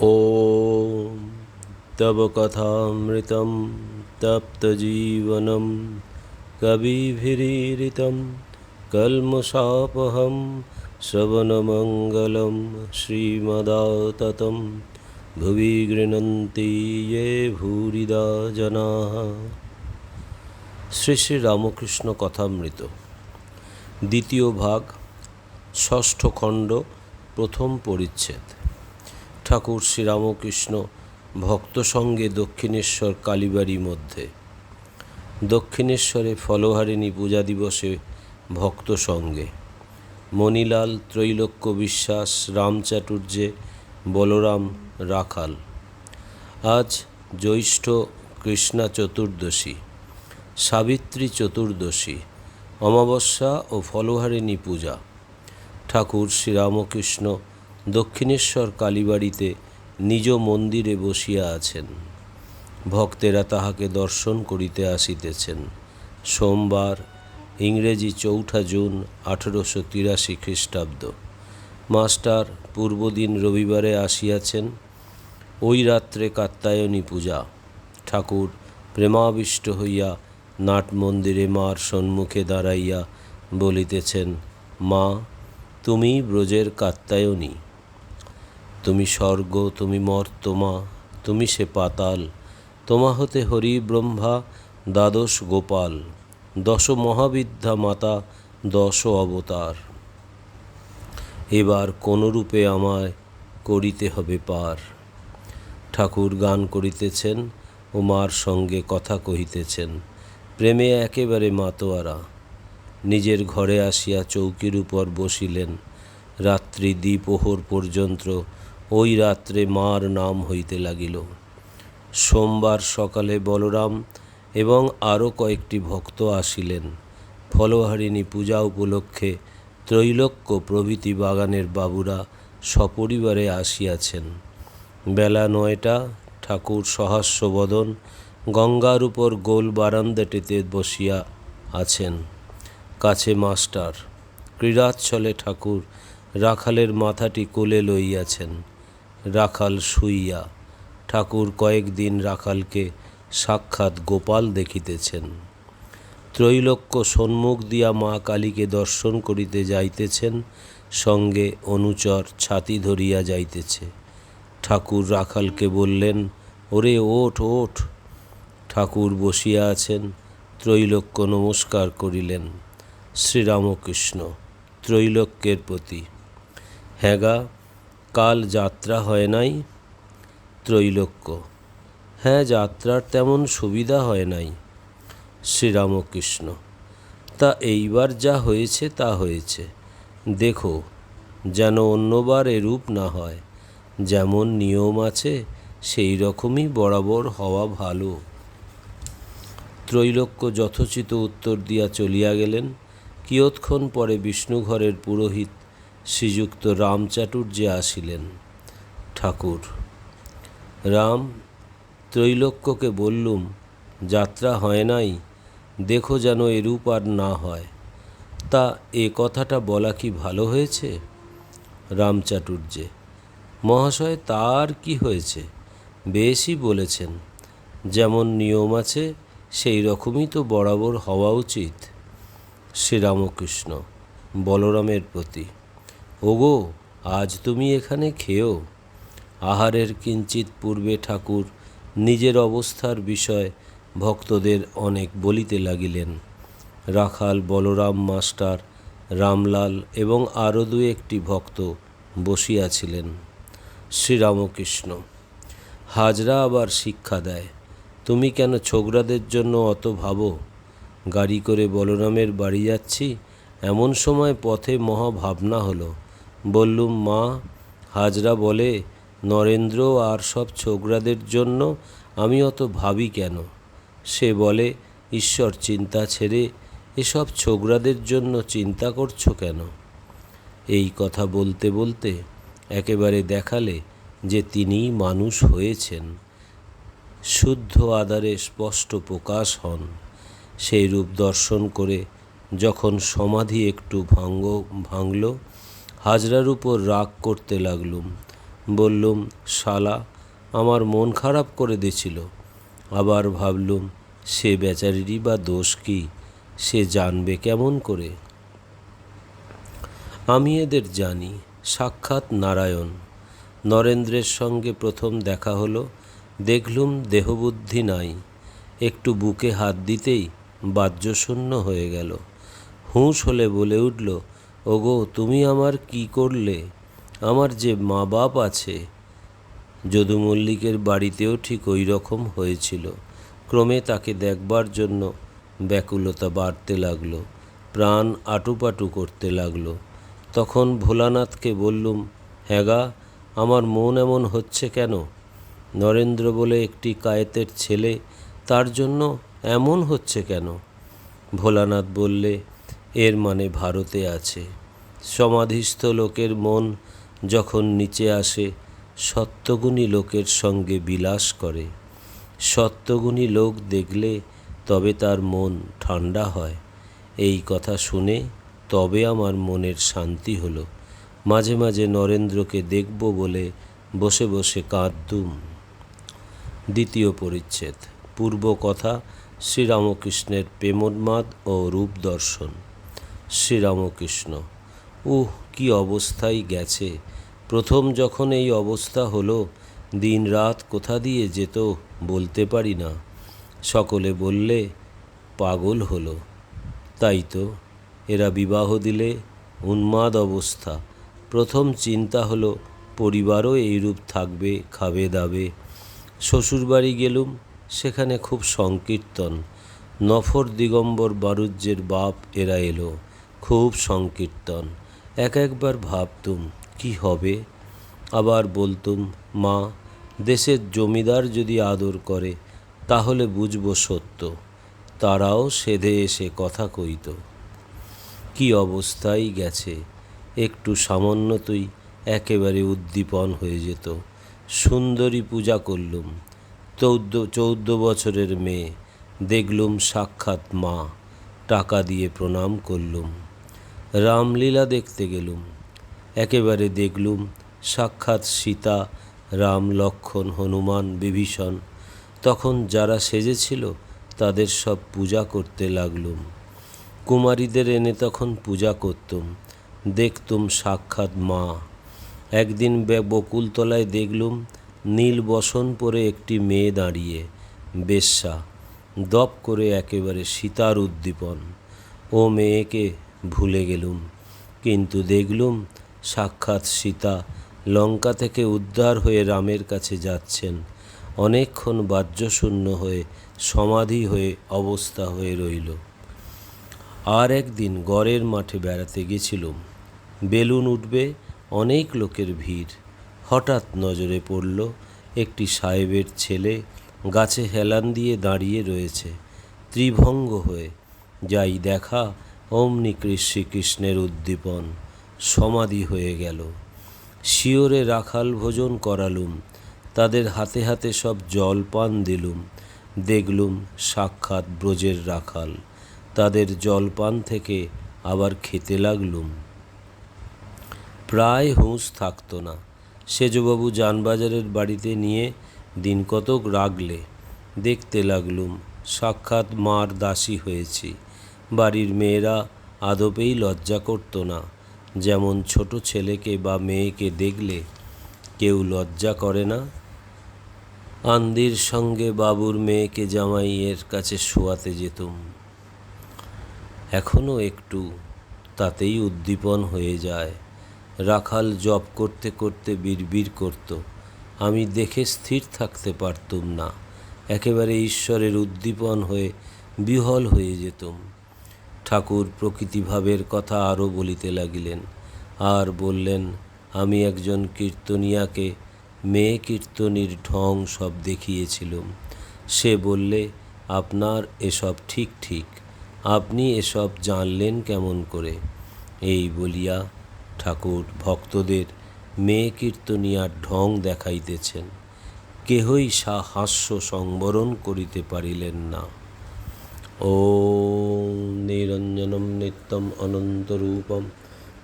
ॐ तव कथामृतं तप्तजीवनं कविभिरीरितं कल्मषापहं श्रवणमङ्गलं श्रीमदाततं भुवि गृह्णन्ति ये भूरिदा जनाः শ্রী শ্রী রামকৃষ্ণ কথামৃত দ্বিতীয় ভাগ ষষ্ঠ খণ্ড প্রথম পরিচ্ছেদ ঠাকুর শ্রীরামকৃষ্ণ ভক্ত সঙ্গে দক্ষিণেশ্বর কালীবাড়ি মধ্যে। দক্ষিণেশ্বরে ফলহারিণী পূজা দিবসে ভক্ত সঙ্গে মণিলাল, ত্রৈলোক্য বিশ্বাস রামচাটুর্যে বলরাম, রাখাল। আজ জ্যৈষ্ঠ কৃষ্ণা চতুর্দশী, সাবিত্রী চতুর্দশী, অমাবস্যা ও ফলহারিণী পূজা। ঠাকুর শ্রীরামকৃষ্ণ দক্ষিণেশ্বর কালীবাড়িতে নিজ মন্দিরে বসিয়া আছেন। ভক্তেরা তাহাকে দর্শন করিতে আসিতেছেন। সোমবার, ইংরেজি চৌঠা জুন, আঠেরোশো তিরাশি খ্রিস্টাব্দ। মাস্টার পূর্বদিন রবিবারে আসিয়াছেন। ওই রাত্রে কাত্যায়নী পূজা। ঠাকুর প্রেমাবিষ্ট হইয়া নাট মন্দিরে মার সম্মুখে দাঁড়াইয়া বলিতেছেন, মা, তুমি ব্রজের কাত্যায়নী। তুমি স্বর্গ, তুমি মর্তমা তুমি সে পাতাল, তোমা হতে হরি ব্রহ্মা, দ্বাদশ গোপাল, দশ মহাবিদ্যা মাতা, দশ অবতার। এবার কোন রূপে আমায় করিতে হবে পার? ঠাকুর গান করিতেছেন ও মার সঙ্গে কথা কহিতেছেন, প্রেমে একেবারে মাতোয়ারা। নিজের ঘরে আসিয়া চৌকির উপর বসিলেন, রাত্রি দ্বিপ্রহর পর্যন্ত ওই রাত্রে মার নাম হইতে লাগিল। সোমবার সকালে বলরাম এবং আরও কয়েকটি ভক্ত আসিলেন। ফলহারিণী পূজা উপলক্ষে ত্রৈলোক্য প্রভৃতি বাগানের বাবুরা সপরিবারে আসিয়াছেন। বেলা নয়টা, ঠাকুর সহাস্যবদন গঙ্গার উপর গোল বারান্দাটিতে বসিয়া আছেন। কাছে মাস্টার, ক্রীড়াচ্ছলে ঠাকুর রাখালের মাথাটি কোলে লইয়াছেন। রাখাল শুইয়া ঠাকুর কয়েকদিন রাখালকে সাক্ষাৎ গোপাল দেখিতেছেন। ত্রৈলোক্য সন্মুখ দিয়া মা কালীকে দর্শন করিতে যাইতেছেন, সঙ্গে অনুচর ছাতি ধরিয়া যাইতেছে। ঠাকুর রাখালকে বললেন, ওরে, ওঠ ওঠ। ঠাকুর বসিয়া আছেন, ত্রৈলোক্য নমস্কার করিলেন। শ্রীরামকৃষ্ণ, ত্রৈলোক্যের প্রতি। হ্যাগা কাল যাত্রা হয় নাই ত্রৈলোক্য। হ্যাঁ যাত্রার তেমন সুবিধা হয় নাই শ্রীরামকৃষ্ণ। তা এইবার যা হয়েছে, তা হয়েছে। দেখো, যেন অন্যবার এরূপ না হয়। যেমন নিয়ম আছে সেই রকমই বরাবর হওয়া ভালো। ত্রৈলোক্য যথোচিত উত্তর দিয়া চলিয়া গেলেন। কিয়ৎক্ষণ পরে বিষ্ণুঘরের পুরোহিত শ্রীযুক্ত রামচাটুর্যে আসিলেন। ঠাকুর, রাম, ত্রৈলোক্যকে বললুম, যাত্রা হয় নাই, দেখো যেন এরূপ আর না হয়। তা এ কথাটা বলা কি ভালো হয়েছে? রামচাটুর্যে মহাশয় তার কি হয়েছে? বেশই বলেছেন, যেমন নিয়ম আছে, সেই রকমই তো বরাবর হওয়া উচিত। শ্রীরামকৃষ্ণ, বলরামের প্রতি। ওগো, আজ তুমি এখানে খেও। আহারের কিঞ্চিত পূর্বে ঠাকুর নিজের অবস্থার বিষয় ভক্তদের অনেক বলিতে লাগিলেন। রাখাল, বলরাম মাস্টার, রামলাল এবং আরও দু একটি ভক্ত বসিয়াছিলেন। শ্রীরামকৃষ্ণ, হাজরা আবার শিক্ষা দেয়, তুমি কেন ছোকরাদের জন্য অত ভাবো? গাড়ি করে বলরামের বাড়ি যাচ্ছি, এমন সময় পথে মহা ভাবনা হলো। বললুম, মা, হাজরা বলে, নরেন্দ্র আর সব ছোকরাদের জন্য আমি অত ভাবি কেন? সে বলে, ঈশ্বর চিন্তা ছেড়ে এসব ছোকরাদের জন্য চিন্তা করছ কেন? এই কথা বলতে বলতে একেবারে দেখালে যে তিনি মানুষ হয়েছেন। শুদ্ধ আধারে স্পষ্ট প্রকাশ হন। সেই রূপ দর্শন করে যখন সমাধি একটু ভাঙ্গ, ভাঙল হাজরার উপর রাগ করতে লাগলুম। বললুম, শালা, আমার মন খারাপ করে দিছিল। আবার ভাবলুম, সে বেচারিরই বা দোষ কি? সে জানবে কেমন করে? আমি এদের জানি, সাক্ষাৎ নারায়ণ। নরেন্দ্রের সঙ্গে প্রথম দেখা হলো, দেখলুম দেহবুদ্ধি নাই। একটু বুকে হাত দিতেই বাহ্যশূন্য হয়ে গেল। হুঁশ হলে বলে উঠল ওগো, তুমি আমার কি করলে? আমার যে মা বাপ আছে যদু মল্লিকের বাড়িতেও ঠিক ওই রকম হয়েছিল। ক্রমে তাকে দেখবার জন্য ব্যাকুলতা বাড়তে লাগল, প্রাণ আটুপাটু করতে লাগল। তখন ভোলানাথকে বললুম হ্যাগা আমার মন এমন হচ্ছে কেন? নরেন্দ্র বলে একটি কায়েতের ছেলে, তার জন্য এমন হচ্ছে কেন? ভোলানাথ বললে, এর মানে ভারতে আছে। সমাধিস্থ লোকের মন যখন নিচে আসে, সত্যগুণী লোকের সঙ্গে বিলাস করে। সত্যগুণী লোক দেখলে তবে তার মন ঠান্ডা হয়। এই কথা শুনে তবে আমার মনের শান্তি হলো। মাঝে মাঝে নরেন্দ্রকে দেখব বলে বসে বসে কাঁদতুম। দ্বিতীয় পরিচ্ছেদ, পূর্ব কথা, শ্রীরামকৃষ্ণের প্রেমোন্মাদ ও রূপ দর্শন। শ্রীরামকৃষ্ণ উহ, কি অবস্থায় গেছে। প্রথম যখন এই অবস্থা হলো দিন রাত কোথা দিয়ে যেত বলতে পারি না। সকলে বললে, পাগল হলো। তাই তো, এরা বিবাহ দিলে উন্মাদ অবস্থা। প্রথম চিন্তা হলো, পরিবারও এইরূপ থাকবে, খাবে দাবে। শ্বশুরবাড়ি গেলুম, সেখানে খুব সংকীর্তন। নফর দিগম্বর বারুজ্যের বাপ এরা এলো, খুব সংকীর্তন। এক একবার ভাবতুম, কি হবে? আবার বলতুম, মা, দেশের জমিদার যদি আদর করে, তাহলে বুঝব সত্য। তারাও সেধে এসে কথা কইত। কি অবস্থায় গেছে? একটু সামান্যতই একেবারে উদ্দীপন হয়ে যেত। সুন্দরী পূজা করলুম। চৌদ্দ চৌদ্দ বছরের মেয়ে। দেখলুম সাক্ষাৎ মা। টাকা দিয়ে প্রণাম করলুম। রামলীলা দেখতে গেলুম। একেবারে দেখলুম সাক্ষাৎ সীতা, রাম, লক্ষণ, হনুমান, বিভীষণ। তখন যারা সেজেছিল তাদের সব পূজা করতে লাগলুম। কুমারীদের এনে তখন পূজা করতুম, দেখতুম সাক্ষাৎ মা। একদিন বকুলতলায় দেখলুম নীল বসন পরে একটি মেয়ে দাঁড়িয়ে, বেশ্যা, দপ করে একেবারে সীতার উদ্দীপন। ও মেয়েকে ভুলে গেলুম। কিন্তু দেখলুম সাক্ষাৎ সীতা লঙ্কা থেকে উদ্ধার হয়ে রামের কাছে যাচ্ছেন। অনেকক্ষণ বাহ্যশূন্য হয়ে, সমাধি হয়ে অবস্থা হয়ে রইল। আর একদিন গড়ের মাঠে বেড়াতে গেছিলুম। বেলুন উঠবে, অনেক লোকের ভিড়। হঠাৎ নজরে পড়ল একটি সাহেবের ছেলে গাছে হেলান দিয়ে দাঁড়িয়ে রয়েছে। ত্রিভঙ্গ হয়ে যাই দেখা অমনি শ্রীকৃষ্ণের উদ্দীপন সমাধি হয়ে গেল। শিওরে রাখাল ভোজন করালুম, তাদের হাতে হাতে সব জলপান দিলুম। দেখলুম সাক্ষাৎ ব্রজের রাখাল, তাদের জলপান থেকে আবার খেতে লাগলুম। প্রায় হুঁশ থাকতো না। সেজবাবু যানবাজারের বাড়িতে নিয়ে দিন কতক রাগলে, দেখতে লাগলুম, সাক্ষাৎ মার দাসী হয়েছি। বাড়ির মেয়েরা আদপেই লজ্জা করতো না। যেমন ছোট ছেলেকে বা মেয়েকে দেখলে কেউ লজ্জা করে না। আন্দির সঙ্গে বাবুর মেয়েকে জামাইয়ের কাছে শোয়াতে যেতুম। এখনও একটু তাতেই উদ্দীপন হয়ে যায়। রাখাল জপ করতে করতে বিড়বিড় করত। আমি দেখে স্থির থাকতে পারতুম না। একেবারে ঈশ্বরের উদ্দীপন হয়ে বিহল হয়ে যেতুম। ঠাকুর প্রকৃতিভাবের কথা আরও বলিতে লাগিলেন। আর বললেন, আমি একজন কীর্তনিয়াকে মেয়ে কীর্তনীর ঢং সব দেখিয়েছিলুম। সে বললে, আপনার এসব ঠিক ঠিক, আপনি এসব জানলেন কেমন করে? এই বলিয়া ঠাকুর ভক্তদের মেয়ে কীর্তনিয়ার ঢং দেখাইতেছেন। কেহই সা হাস্য সংবরণ করিতে পারিলেন না। ॐ तत्तम् अनन्तरूपं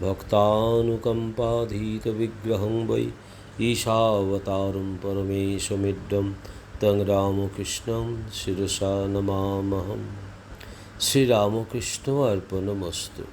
भक्तानुकम्पाधीतविग्रहं वै ईशावतारं परमेशमिड्डं तं रामकृष्णं शिरसा नमामहं श्रीरामकृष्णमर्पणमस्तु